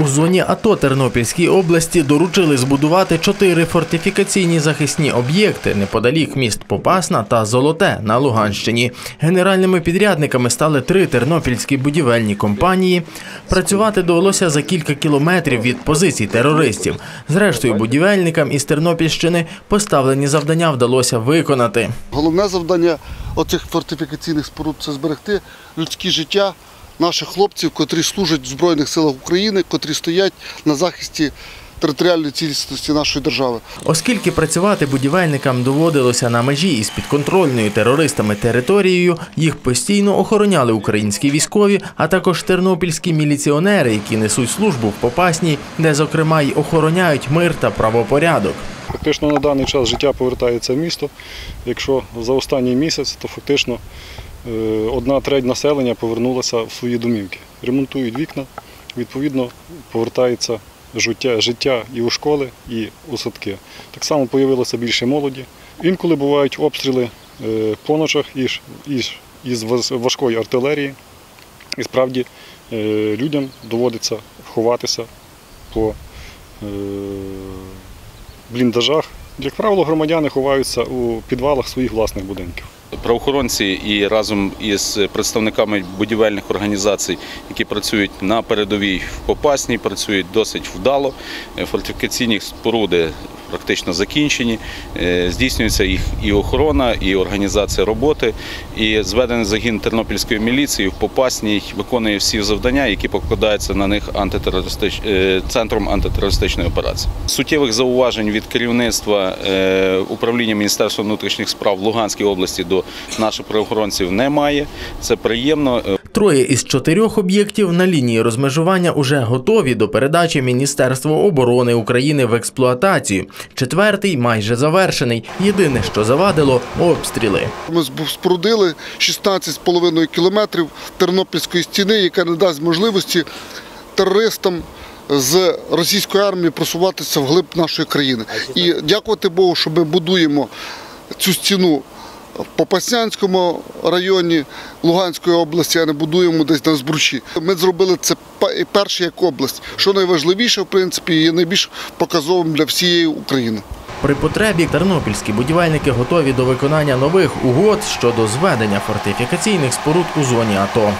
У зоні АТО Тернопільській області доручили збудувати чотири фортифікаційні захисні об'єкти неподалік міст Попасна та Золоте на Луганщині. Генеральними підрядниками стали три тернопільські будівельні компанії. Працювати довелося за кілька кілометрів від позицій терористів. Зрештою, будівельникам із Тернопільщини поставлені завдання вдалося виконати. Головне завдання оцих фортифікаційних споруд це зберегти людське життя наших хлопців, котрі служать в Збройних силах України, котрі стоять на захисті територіальної цілісності нашої держави. Оскільки працювати будівельникам доводилося на межі із підконтрольною терористами територією, їх постійно охороняли українські військові, а також тернопільські міліціонери, які несуть службу в Попасній, де, зокрема, й охороняють мир та правопорядок. Фактично на даний час життя повертається в місто. Якщо за останній місяць, то фактично одна треть населення повернулася в свої домівки. Ремонтують вікна, відповідно, повертається життя, життя і у школи, і у садки. Так само з'явилося більше молоді. Інколи бувають обстріли е, по ночах із, важкої артилерії. І справді е, людям доводиться ховатися по е, бліндажах. Як правило, громадяни ховаються у підвалах своїх власних будинків. Правоохоронці і разом із представниками будівельних організацій, які працюють на передовій в Попасній, працюють досить вдало. Фортифікаційні споруди практично закінчені. Е, Здійснюється їх і охорона, і організація роботи. І зведений загін Тернопільської міліції в Попасній виконує всі завдання, які покладаються на них антитерористич... е, центром антитерористичної операції. Суттєвих зауважень від керівництва е, управління Міністерства внутрішніх справ в Луганській області до наших правоохоронців немає. Це приємно. Троє із чотирьох об'єктів на лінії розмежування уже готові до передачі Міністерства оборони України в експлуатацію. Четвертий майже завершений. Єдине, що завадило обстріли. Ми спорудили 16,5 кілометрів тернопільської стіни, яка не дасть можливості терористам з російської армії просуватися вглиб нашої країни. І дякувати Богу, що ми будуємо цю стіну в Попаснянському районі Луганської області, а не будуємо десь на Збручі. Ми зробили це перше як область, що найважливіше, в принципі, і найбільш показовим для всієї України. При потребі тернопільські будівельники готові до виконання нових угод щодо зведення фортифікаційних споруд у зоні АТО.